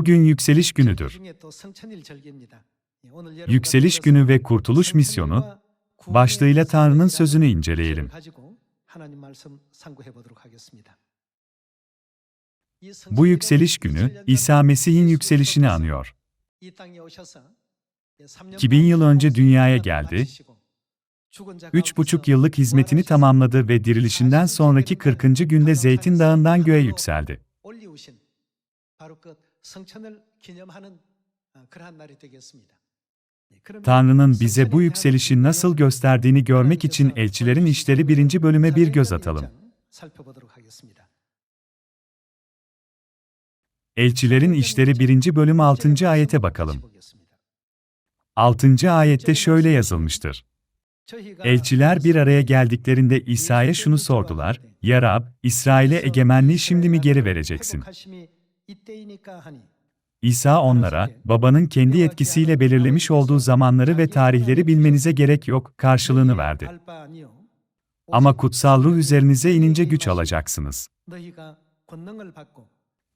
Bugün yükseliş günüdür. Yükseliş günü ve kurtuluş misyonu başlığıyla Tanrı'nın sözünü inceleyelim. Bu yükseliş günü İsa Mesih'in yükselişini anıyor. 2000 yıl önce dünyaya geldi. Üç buçuk yıllık hizmetini tamamladı ve dirilişinden sonraki 40. günde Zeytin Dağı'ndan göğe yükseldi. Tanrı'nın bize bu yükselişi nasıl gösterdiğini görmek için Elçilerin İşleri 1. bölüme bir göz atalım. Elçilerin İşleri 1. bölüm 6. ayete bakalım. 6. ayette şöyle yazılmıştır. Elçiler bir araya geldiklerinde İsa'ya şunu sordular, Ya Rab, İsrail'e egemenliği şimdi mi geri vereceksin? İsa onlara, babanın kendi yetkisiyle belirlemiş olduğu zamanları ve tarihleri bilmenize gerek yok, karşılığını verdi. Ama kutsal ruh üzerinize inince güç alacaksınız.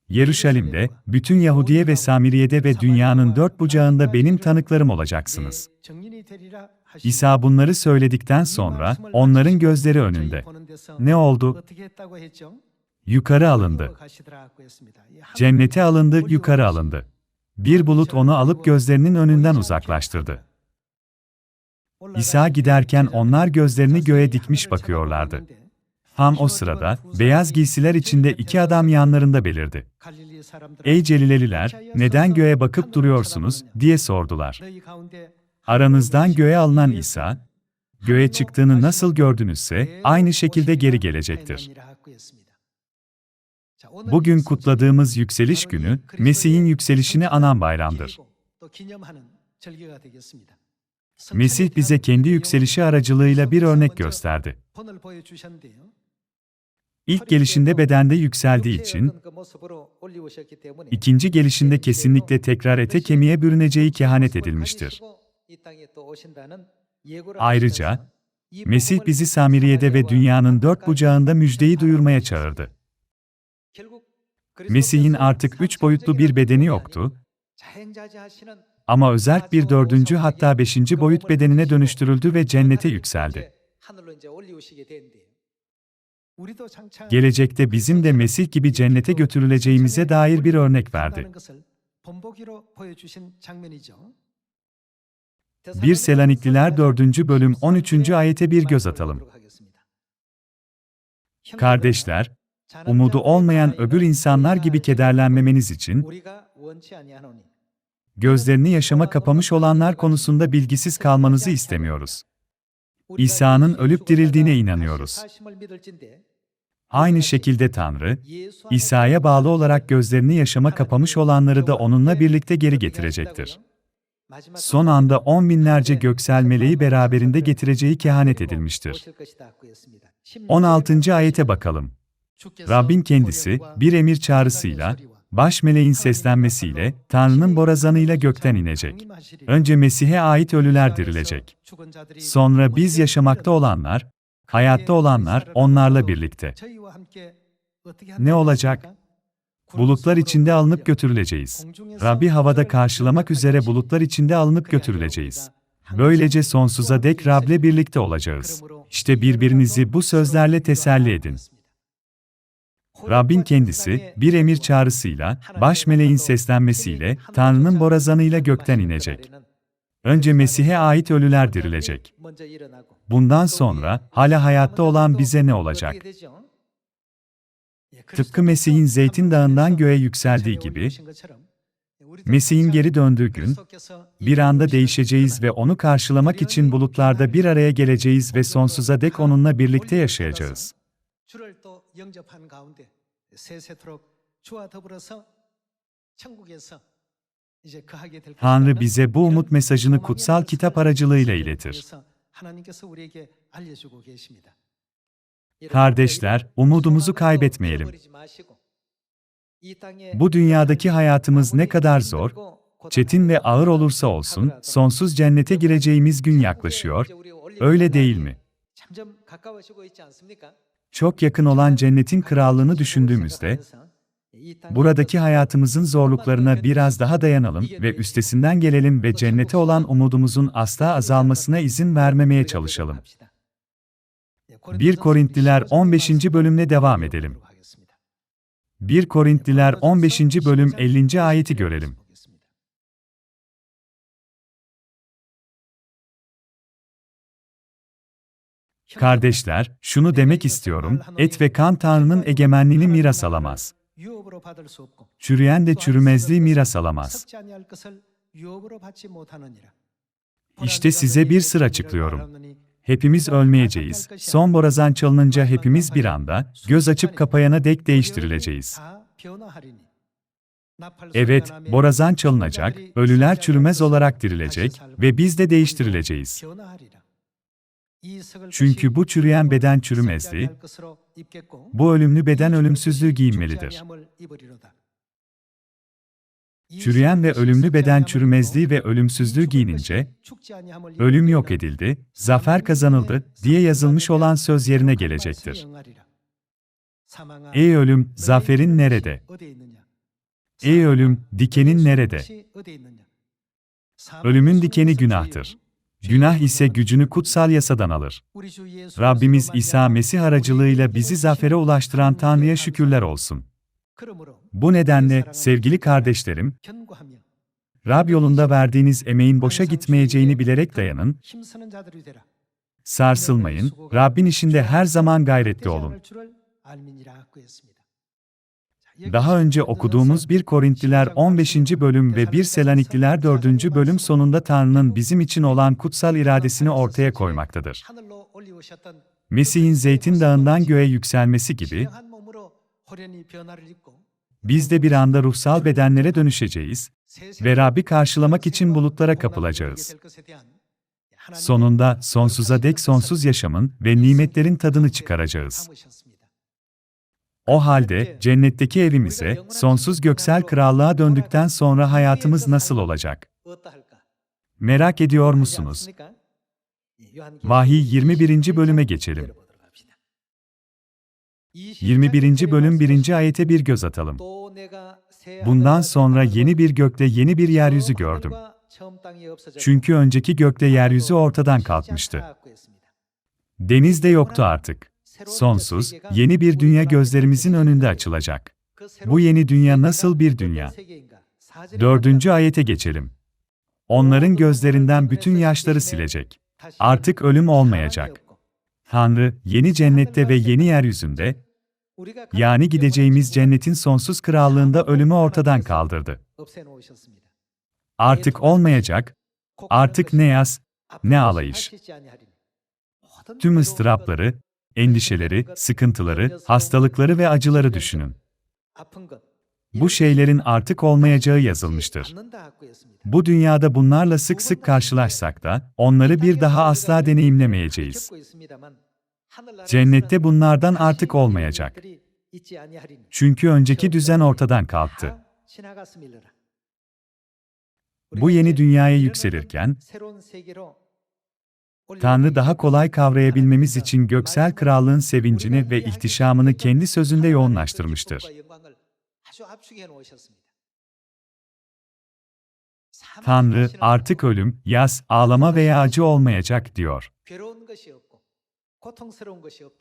Yeruşalim'de, bütün Yahudiye ve Samiriye'de ve dünyanın dört bucağında benim tanıklarım olacaksınız. İsa bunları söyledikten sonra, onların gözleri önünde. Ne oldu? Yukarı alındı. Cennete alındı, yukarı alındı. Bir bulut onu alıp gözlerinin önünden uzaklaştırdı. İsa giderken onlar gözlerini göğe dikmiş bakıyorlardı. Tam o sırada, beyaz giysiler içinde iki adam yanlarında belirdi. Ey Celileliler, neden göğe bakıp duruyorsunuz, diye sordular. Aranızdan göğe alınan İsa, göğe çıktığını nasıl gördünüzse, aynı şekilde geri gelecektir. Bugün kutladığımız yükseliş günü, Mesih'in yükselişini anan bayramdır. Mesih bize kendi yükselişi aracılığıyla bir örnek gösterdi. İlk gelişinde bedende yükseldiği için, ikinci gelişinde kesinlikle tekrar ete kemiğe bürüneceği kehanet edilmiştir. Ayrıca, Mesih bizi Samiriye'de ve dünyanın dört bucağında müjdeyi duyurmaya çağırdı. Mesih'in artık üç boyutlu bir bedeni yoktu, ama özel bir dördüncü hatta beşinci boyut bedenine dönüştürüldü ve cennete yükseldi. Gelecekte bizim de Mesih gibi cennete götürüleceğimize dair bir örnek verdi. 1 Selanikliler 4. bölüm 13. ayete bir göz atalım. Kardeşler, umudu olmayan öbür insanlar gibi kederlenmemeniz için, gözlerini yaşama kapamış olanlar konusunda bilgisiz kalmanızı istemiyoruz. İsa'nın ölüp dirildiğine inanıyoruz. Aynı şekilde Tanrı, İsa'ya bağlı olarak gözlerini yaşama kapamış olanları da onunla birlikte geri getirecektir. Son anda on binlerce göksel meleği beraberinde getireceği kehanet edilmiştir. 16. ayete bakalım. Rabbin kendisi, bir emir çağrısıyla, baş meleğin seslenmesiyle, Tanrı'nın borazanıyla gökten inecek. Önce Mesih'e ait ölüler dirilecek. Sonra biz yaşamakta olanlar, hayatta olanlar onlarla birlikte. Ne olacak? Bulutlar içinde alınıp götürüleceğiz. Rabbi havada karşılamak üzere bulutlar içinde alınıp götürüleceğiz. Böylece sonsuza dek Rab'le birlikte olacağız. İşte birbirinizi bu sözlerle teselli edin. Rabbin kendisi, bir emir çağrısıyla, baş meleğin seslenmesiyle, Tanrı'nın borazanıyla gökten inecek. Önce Mesih'e ait ölüler dirilecek. Bundan sonra, hala hayatta olan bize ne olacak? Tıpkı Mesih'in Zeytin Dağı'ndan göğe yükseldiği gibi, Mesih'in geri döndüğü gün, bir anda değişeceğiz ve onu karşılamak için bulutlarda bir araya geleceğiz ve sonsuza dek onunla birlikte yaşayacağız. Tanrı bize bu umut mesajını kutsal kitap aracılığıyla iletir. Kardeşler, umudumuzu kaybetmeyelim. Bu dünyadaki hayatımız ne kadar zor, çetin ve ağır olursa olsun, sonsuz cennete gireceğimiz gün yaklaşıyor, öyle değil mi? Çok yakın olan cennetin krallığını düşündüğümüzde, Buradaki hayatımızın zorluklarına biraz daha dayanalım ve üstesinden gelelim ve cennete olan umudumuzun asla azalmasına izin vermemeye çalışalım. 1 Korintliler 15. bölümle devam edelim. 1 Korintliler 15. bölüm 50. ayeti görelim. Kardeşler, şunu demek istiyorum, et ve kan Tanrı'nın egemenliğini miras alamaz. Çürüyen de çürümezliği miras alamaz. İşte size bir sır açıklıyorum. Hepimiz ölmeyeceğiz. Son borazan çalınınca hepimiz bir anda, göz açıp kapayana dek değiştirileceğiz. Evet, borazan çalınacak, ölüler çürümez olarak dirilecek ve biz de değiştirileceğiz. Çünkü bu çürüyen beden çürümezdi, bu ölümlü beden ölümsüzlüğü giyinmelidir. Çürüyen ve ölümlü beden çürümezliği ve ölümsüzlüğü giyinince, ölüm yok edildi, zafer kazanıldı diye yazılmış olan söz yerine gelecektir. Ey ölüm, zaferin nerede? Ey ölüm, dikenin nerede? Ölümün dikeni günahtır. Günah ise gücünü kutsal yasadan alır. Rabbimiz İsa Mesih aracılığıyla bizi zafere ulaştıran Tanrı'ya şükürler olsun. Bu nedenle, sevgili kardeşlerim, Rab yolunda verdiğiniz emeğin boşa gitmeyeceğini bilerek dayanın, sarsılmayın, Rabbin işinde her zaman gayretli olun. Daha önce okuduğumuz 1 Korintliler 15. bölüm ve 1 Selanikliler 4. bölüm sonunda Tanrı'nın bizim için olan kutsal iradesini ortaya koymaktadır. Mesih'in Zeytin Dağı'ndan göğe yükselmesi gibi, biz de bir anda ruhsal bedenlere dönüşeceğiz ve Rabbi karşılamak için bulutlara kapılacağız. Sonunda sonsuza dek sonsuz yaşamın ve nimetlerin tadını çıkaracağız. O halde cennetteki evimize, sonsuz göksel krallığa döndükten sonra hayatımız nasıl olacak? Merak ediyor musunuz? Vahiy 21. bölüme geçelim. 21. bölüm 1. ayete bir göz atalım. Bundan sonra yeni bir gökte yeni bir yeryüzü gördüm. Çünkü önceki gökte yeryüzü ortadan kalkmıştı. Deniz de yoktu artık. Sonsuz, yeni bir dünya gözlerimizin önünde açılacak. Bu yeni dünya nasıl bir dünya? Dördüncü ayete geçelim. Onların gözlerinden bütün yaşları silecek. Artık ölüm olmayacak. Tanrı, yeni cennette ve yeni yeryüzünde, yani gideceğimiz cennetin sonsuz krallığında ölümü ortadan kaldırdı. Artık olmayacak, artık ne yaz, ne alayış. Tüm ıstırapları, endişeleri, sıkıntıları, hastalıkları ve acıları düşünün. Bu şeylerin artık olmayacağı yazılmıştır. Bu dünyada bunlarla sık sık karşılaşsak da, onları bir daha asla deneyimlemeyeceğiz. Cennette bunlardan artık olmayacak. Çünkü önceki düzen ortadan kalktı. Bu yeni dünyaya yükselirken, Tanrı daha kolay kavrayabilmemiz için göksel krallığın sevincini ve ihtişamını kendi sözünde yoğunlaştırmıştır. Tanrı, artık ölüm, yas, ağlama veya acı olmayacak diyor.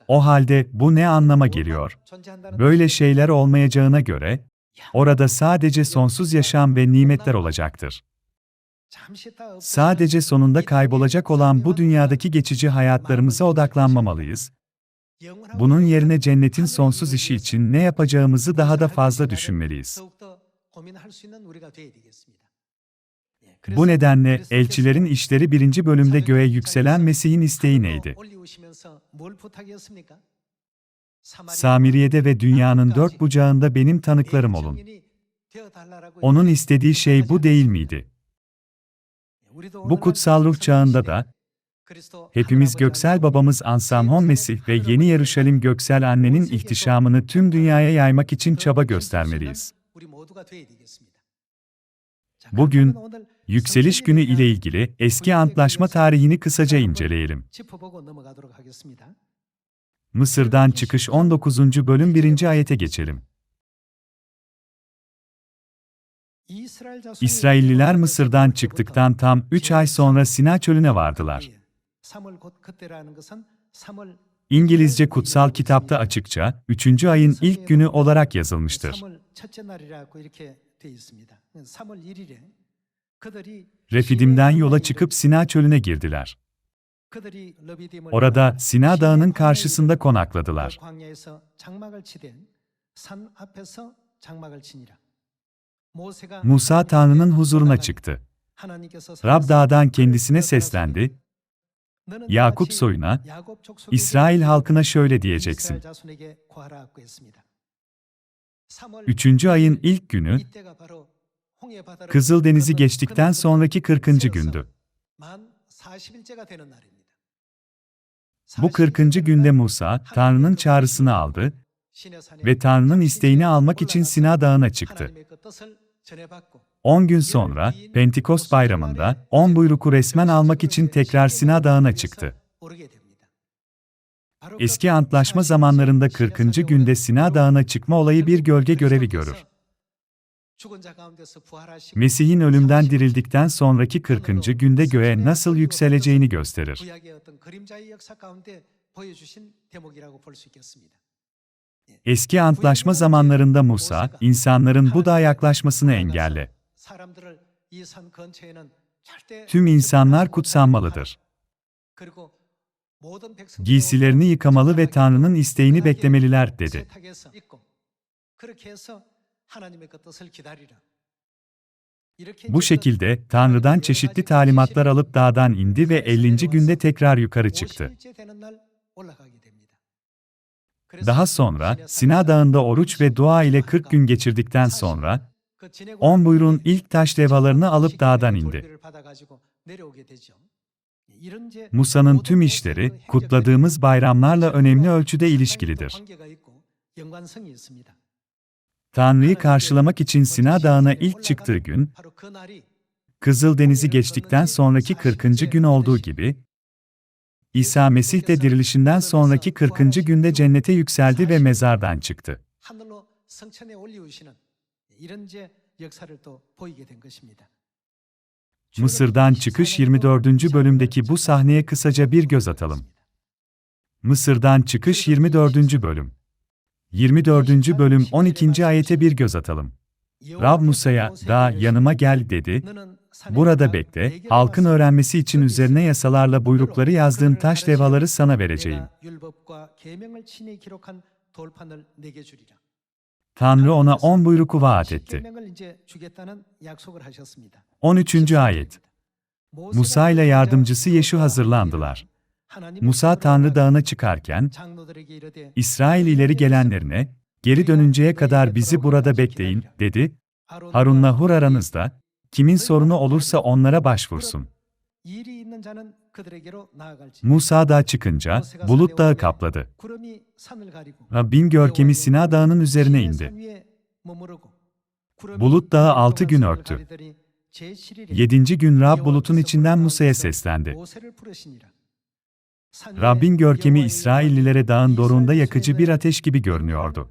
O halde bu ne anlama geliyor? Böyle şeyler olmayacağına göre, orada sadece sonsuz yaşam ve nimetler olacaktır. Sadece sonunda kaybolacak olan bu dünyadaki geçici hayatlarımıza odaklanmamalıyız. Bunun yerine cennetin sonsuz işi için ne yapacağımızı daha da fazla düşünmeliyiz. Bu nedenle elçilerin işleri birinci bölümde göğe yükselen Mesih'in isteği neydi? Samiriye'de ve dünyanın dört bucağında benim tanıklarım olun. Onun istediği şey bu değil miydi? Bu kutsal ruh çağında da, hepimiz göksel babamız Ansamhon Mesih ve Yeni Yeruşalim göksel annenin ihtişamını tüm dünyaya yaymak için çaba göstermeliyiz. Bugün, yükseliş günü ile ilgili eski antlaşma tarihini kısaca inceleyelim. Mısır'dan çıkış 19. bölüm 1. ayete geçelim. İsrailliler Mısır'dan çıktıktan tam 3 ay sonra Sina çölüne vardılar. İngilizce kutsal kitapta açıkça 3. ayın ilk günü olarak yazılmıştır. Refidim'den yola çıkıp Sina çölüne girdiler. Orada Sina Dağı'nın karşısında konakladılar. Musa Tanrı'nın huzuruna çıktı. Rab dağdan kendisine seslendi. Yakup soyuna, İsrail halkına şöyle diyeceksin. Üçüncü ayın ilk günü, Kızıldeniz'i geçtikten sonraki 40. gündü. Bu 40. günde Musa, Tanrı'nın çağrısını aldı ve Tanrı'nın isteğini almak için Sina Dağı'na çıktı. 10 gün sonra, Pentekost bayramında, 10 buyruku resmen almak için tekrar Sina Dağı'na çıktı. Eski antlaşma zamanlarında 40. günde Sina Dağı'na çıkma olayı bir gölge görevi görür. Mesih'in ölümden dirildikten sonraki 40. günde göğe nasıl yükseleceğini gösterir. Eski antlaşma zamanlarında Musa, insanların bu dağa yaklaşmasını engelle. Tüm insanlar kutsanmalıdır. Giysilerini yıkamalı ve Tanrı'nın isteğini beklemeliler, dedi. Bu şekilde, Tanrı'dan çeşitli talimatlar alıp dağdan indi ve 50. günde tekrar yukarı çıktı. Daha sonra, Sina Dağı'nda oruç ve dua ile 40 gün geçirdikten sonra, 10 buyruğun ilk taş levalarını alıp dağdan indi. Musa'nın tüm işleri, kutladığımız bayramlarla önemli ölçüde ilişkilidir. Tanrı'yı karşılamak için Sina Dağı'na ilk çıktığı gün, Kızıldeniz'i geçtikten sonraki 40. gün olduğu gibi, İsa Mesih de dirilişinden sonraki 40. günde cennete yükseldi ve mezardan çıktı. Mısır'dan çıkış 24. bölümdeki bu sahneye kısaca bir göz atalım. Mısır'dan çıkış 24. bölüm. 24. bölüm 12. ayete bir göz atalım. Rab Musa'ya, da yanıma gel dedi. Burada bekle, halkın öğrenmesi için üzerine yasalarla buyrukları yazdığım taş levaları sana vereceğim. Tanrı ona on buyruku vaat etti. 13. ayet. Musa ile yardımcısı Yeşu hazırlandılar. Musa Tanrı dağına çıkarken, İsrail ileri gelenlerine, geri dönünceye kadar bizi burada bekleyin, dedi. Harun'la Hur aranızda, kimin sorunu olursa onlara başvursun. Musa dağa çıkınca, bulut dağı kapladı. Rabbin görkemi Sina dağının üzerine indi. Bulut dağı altı gün örttü. Yedinci gün Rab bulutun içinden Musa'ya seslendi. Rabbin görkemi İsraillilere dağın doruğunda yakıcı bir ateş gibi görünüyordu.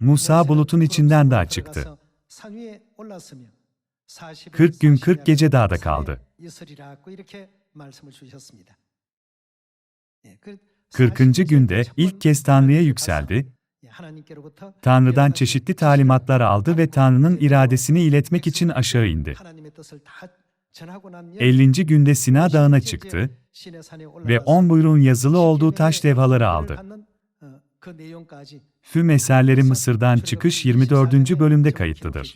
Musa bulutun içinden dağa çıktı. 40 gün 40 gece dağda kaldı. 40. günde ilk kez Tanrı'ya yükseldi, Tanrı'dan çeşitli talimatlar aldı ve Tanrı'nın iradesini iletmek için aşağı indi. 50. günde Sina Dağı'na çıktı ve on buyruğun yazılı olduğu taş levhaları aldı. Füm eserleri Mısır'dan çıkış 24. bölümde kayıtlıdır.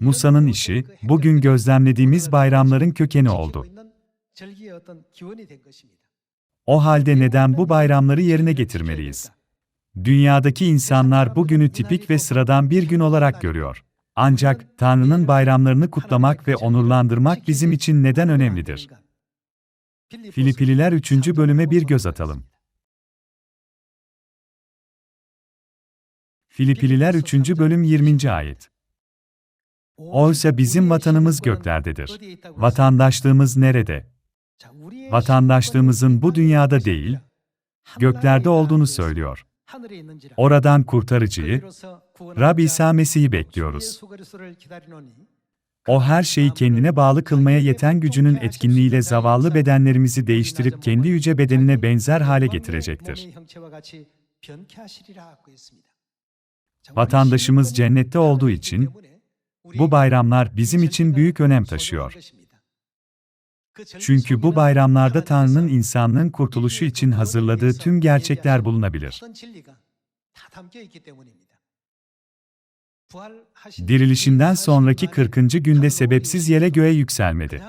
Musa'nın işi, bugün gözlemlediğimiz bayramların kökeni oldu. O halde neden bu bayramları yerine getirmeliyiz? Dünyadaki insanlar bugünü tipik ve sıradan bir gün olarak görüyor. Ancak Tanrı'nın bayramlarını kutlamak ve onurlandırmak bizim için neden önemlidir? Filipililer 3. bölüme bir göz atalım. Filipililer 3. bölüm 20. ayet. Oysa bizim vatanımız göklerdedir. Vatandaşlığımız nerede? Vatandaşlığımızın bu dünyada değil, göklerde olduğunu söylüyor. Oradan kurtarıcıyı, Rab İsa Mesih'i bekliyoruz. O her şeyi kendine bağlı kılmaya yeten gücünün etkinliğiyle zavallı bedenlerimizi değiştirip kendi yüce bedenine benzer hale getirecektir. Vatandaşımız cennette olduğu için bu bayramlar bizim için büyük önem taşıyor. Çünkü bu bayramlarda Tanrı'nın insanlığın kurtuluşu için hazırladığı tüm gerçekler bulunabilir. Dirilişinden sonraki 40. günde sebepsiz yere göğe yükselmedi.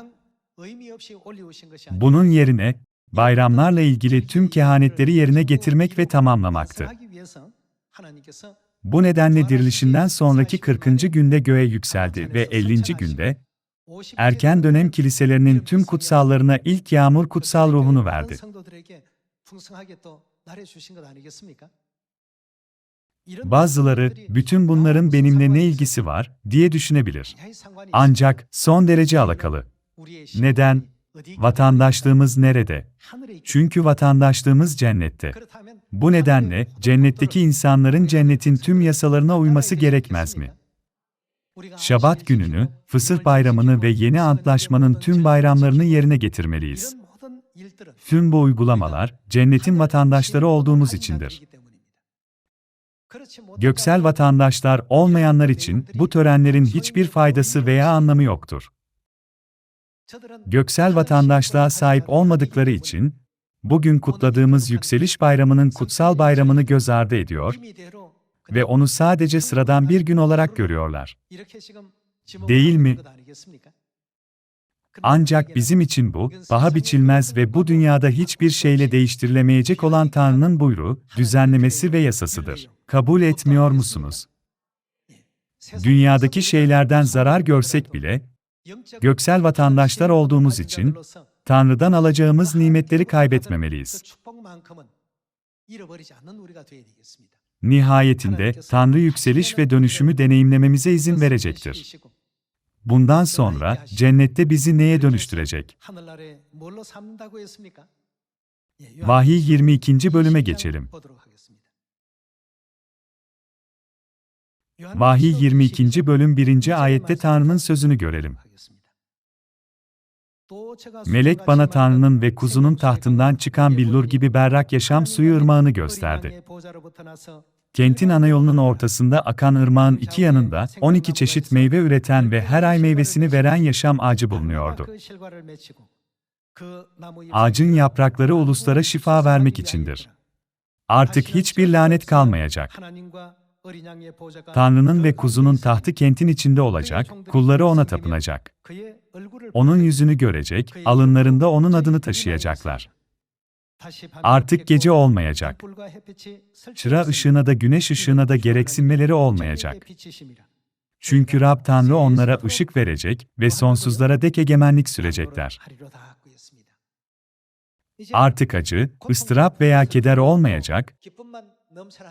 Bunun yerine, bayramlarla ilgili tüm kehanetleri yerine getirmek ve tamamlamaktı. Bu nedenle dirilişinden sonraki 40. günde göğe yükseldi ve 50. günde, erken dönem kiliselerinin tüm kutsallarına ilk yağmur kutsal ruhunu verdi. Bazıları, bütün bunların benimle ne ilgisi var, diye düşünebilir. Ancak, son derece alakalı. Neden? Vatandaşlığımız nerede? Çünkü vatandaşlığımız cennette. Bu nedenle, cennetteki insanların cennetin tüm yasalarına uyması gerekmez mi? Şabat gününü, Fısıh bayramını ve yeni antlaşmanın tüm bayramlarını yerine getirmeliyiz. Tüm bu uygulamalar, cennetin vatandaşları olduğumuz içindir. Göksel vatandaşlar olmayanlar için bu törenlerin hiçbir faydası veya anlamı yoktur. Göksel vatandaşlığa sahip olmadıkları için, bugün kutladığımız Yükseliş Bayramı'nın kutsal bayramını göz ardı ediyor ve onu sadece sıradan bir gün olarak görüyorlar. Değil mi? Ancak bizim için bu, paha biçilmez ve bu dünyada hiçbir şeyle değiştirilemeyecek olan Tanrı'nın buyruğu, düzenlemesi ve yasasıdır. Kabul etmiyor musunuz? Dünyadaki şeylerden zarar görsek bile, göksel vatandaşlar olduğumuz için, Tanrı'dan alacağımız nimetleri kaybetmemeliyiz. Nihayetinde, Tanrı yükseliş ve dönüşümü deneyimlememize izin verecektir. Bundan sonra, cennette bizi neye dönüştürecek? Vahiy 22. bölüme geçelim. Vahiy 22. bölüm 1. ayette Tanrı'nın sözünü görelim. Melek bana Tanrı'nın ve kuzunun tahtından çıkan billur gibi berrak yaşam suyu ırmağını gösterdi. Kentin ana yolunun ortasında akan ırmağın iki yanında 12 çeşit meyve üreten ve her ay meyvesini veren yaşam ağacı bulunuyordu. Ağacın yaprakları uluslara şifa vermek içindir. Artık hiçbir lanet kalmayacak. Tanrı'nın ve kuzunun tahtı kentin içinde olacak, kulları ona tapınacak. Onun yüzünü görecek, alınlarında onun adını taşıyacaklar. Artık gece olmayacak. Çıra ışığına da güneş ışığına da gereksinmeleri olmayacak. Çünkü Rab Tanrı onlara ışık verecek ve sonsuzlara dek egemenlik sürecekler. Artık acı, ıstırap veya keder olmayacak,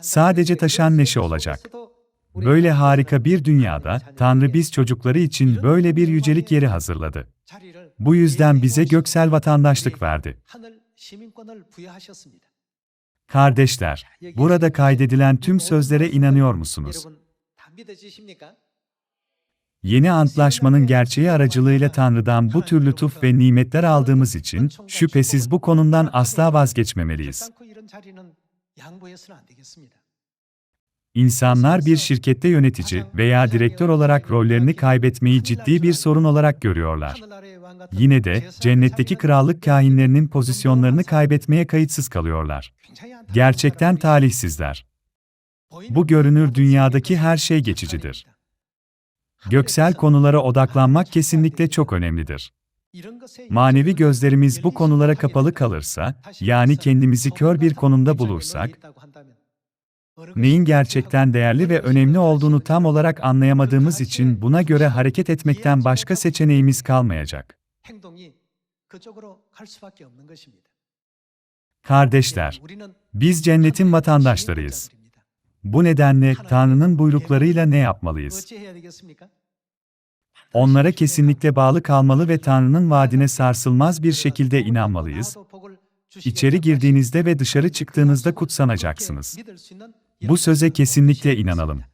sadece taşan neşe olacak. Böyle harika bir dünyada, Tanrı biz çocukları için böyle bir yücelik yeri hazırladı. Bu yüzden bize göksel vatandaşlık verdi. Kardeşler, burada kaydedilen tüm sözlere inanıyor musunuz? Yeni antlaşmanın gerçeği aracılığıyla Tanrı'dan bu tür lütuf ve nimetler aldığımız için, şüphesiz bu konumdan asla vazgeçmemeliyiz. İnsanlar bir şirkette yönetici veya direktör olarak rollerini kaybetmeyi ciddi bir sorun olarak görüyorlar. Yine de, cennetteki krallık kahinlerinin pozisyonlarını kaybetmeye kayıtsız kalıyorlar. Gerçekten talihsizler. Bu görünür dünyadaki her şey geçicidir. Göksel konulara odaklanmak kesinlikle çok önemlidir. Manevi gözlerimiz bu konulara kapalı kalırsa, yani kendimizi kör bir konumda bulursak, neyin gerçekten değerli ve önemli olduğunu tam olarak anlayamadığımız için buna göre hareket etmekten başka seçeneğimiz kalmayacak. Kardeşler, biz cennetin vatandaşlarıyız. Bu nedenle Tanrı'nın buyruklarıyla ne yapmalıyız? Onlara kesinlikle bağlı kalmalı ve Tanrı'nın vaadine sarsılmaz bir şekilde inanmalıyız İçeri girdiğinizde ve dışarı çıktığınızda kutsanacaksınız. Bu söze kesinlikle inanalım.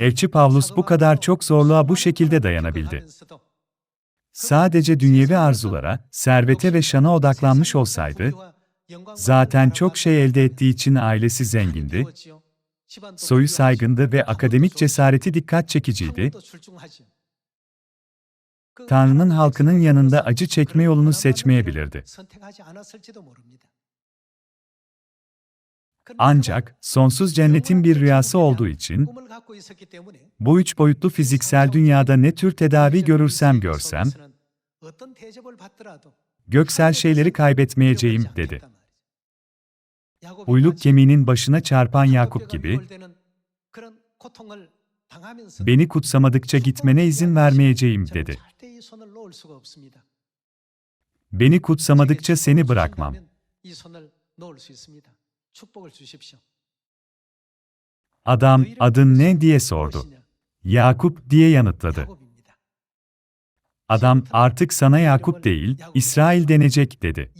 Elçi Pavlus bu kadar çok zorluğa bu şekilde dayanabildi. Sadece dünyevi arzulara, servete ve şana odaklanmış olsaydı, zaten çok şey elde ettiği için ailesi zengindi, soyu saygındı ve akademik cesareti dikkat çekiciydi, Tanrı'nın halkının yanında acı çekme yolunu seçmeyebilirdi. Ancak, sonsuz cennetin bir rüyası olduğu için, bu üç boyutlu fiziksel dünyada ne tür tedavi görürsem görsem, göksel şeyleri kaybetmeyeceğim, dedi. Uyluk kemiğinin başına çarpan Yakup gibi, beni kutsamadıkça gitmene izin vermeyeceğim, dedi. Beni kutsamadıkça seni bırakmam. Adam, adın ne diye sordu. Yakup diye yanıtladı. Adam, artık sana Yakup değil, İsrail denecek, dedi.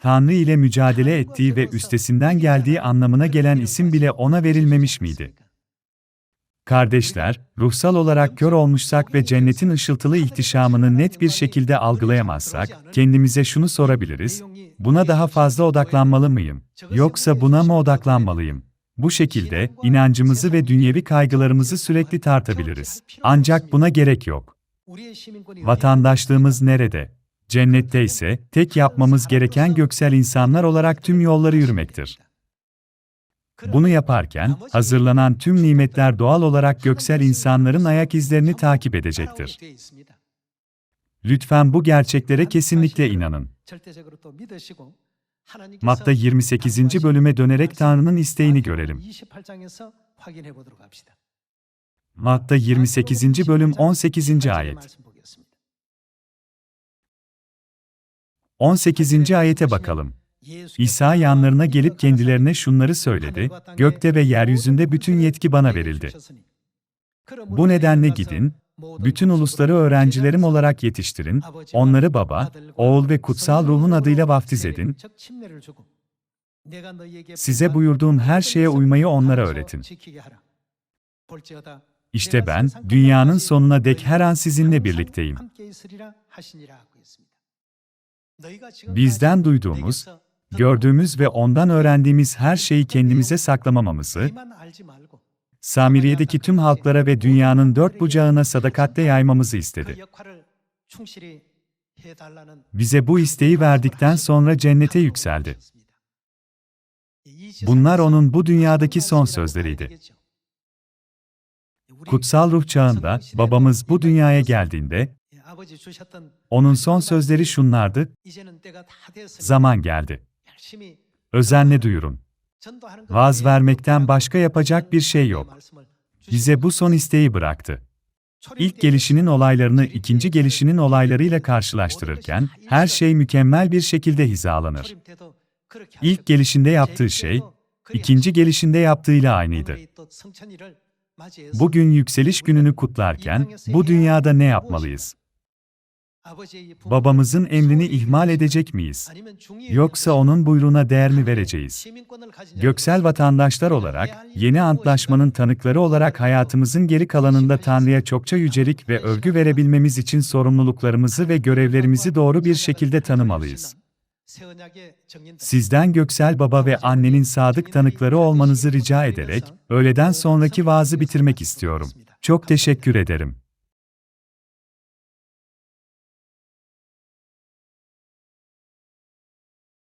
Tanrı ile mücadele ettiği ve üstesinden geldiği anlamına gelen isim bile ona verilmemiş miydi? Kardeşler, ruhsal olarak kör olmuşsak ve cennetin ışıltılı ihtişamını net bir şekilde algılayamazsak, kendimize şunu sorabiliriz, buna daha fazla odaklanmalı mıyım? Yoksa buna mı odaklanmalıyım? Bu şekilde, inancımızı ve dünyevi kaygılarımızı sürekli tartabiliriz. Ancak buna gerek yok. Vatandaşlığımız nerede? Cennette ise, tek yapmamız gereken göksel insanlar olarak tüm yolları yürümektir. Bunu yaparken, hazırlanan tüm nimetler doğal olarak göksel insanların ayak izlerini takip edecektir. Lütfen bu gerçeklere kesinlikle inanın. Matta 28. bölüme dönerek Tanrı'nın isteğini görelim. Matta 28. bölüm 18. ayet. 18. ayete bakalım. İsa yanlarına gelip kendilerine şunları söyledi, gökte ve yeryüzünde bütün yetki bana verildi. Bu nedenle gidin, bütün ulusları öğrencilerim olarak yetiştirin, onları baba, oğul ve kutsal ruhun adıyla vaftiz edin, size buyurduğum her şeye uymayı onlara öğretin. İşte ben, dünyanın sonuna dek her an sizinle birlikteyim. Bizden duyduğumuz, gördüğümüz ve ondan öğrendiğimiz her şeyi kendimize saklamamamızı, Samiriye'deki tüm halklara ve dünyanın dört bucağına sadakatle yaymamızı istedi. Bize bu isteği verdikten sonra cennete yükseldi. Bunlar onun bu dünyadaki son sözleriydi. Kutsal ruh çağında, babamız bu dünyaya geldiğinde, onun son sözleri şunlardı, zaman geldi. Özenle duyurun. Vaaz vermekten başka yapacak bir şey yok. Bize bu son isteği bıraktı. İlk gelişinin olaylarını ikinci gelişinin olaylarıyla karşılaştırırken, her şey mükemmel bir şekilde hizalanır. İlk gelişinde yaptığı şey, ikinci gelişinde yaptığıyla aynıydı. Bugün yükseliş gününü kutlarken, bu dünyada ne yapmalıyız? Babamızın emrini ihmal edecek miyiz? Yoksa onun buyruğuna değer mi vereceğiz? Göksel vatandaşlar olarak, yeni antlaşmanın tanıkları olarak hayatımızın geri kalanında Tanrı'ya çokça yücelik ve övgü verebilmemiz için sorumluluklarımızı ve görevlerimizi doğru bir şekilde tanımalıyız. Sizden göksel baba ve annenin sadık tanıkları olmanızı rica ederek, öğleden sonraki vaazı bitirmek istiyorum. Çok teşekkür ederim.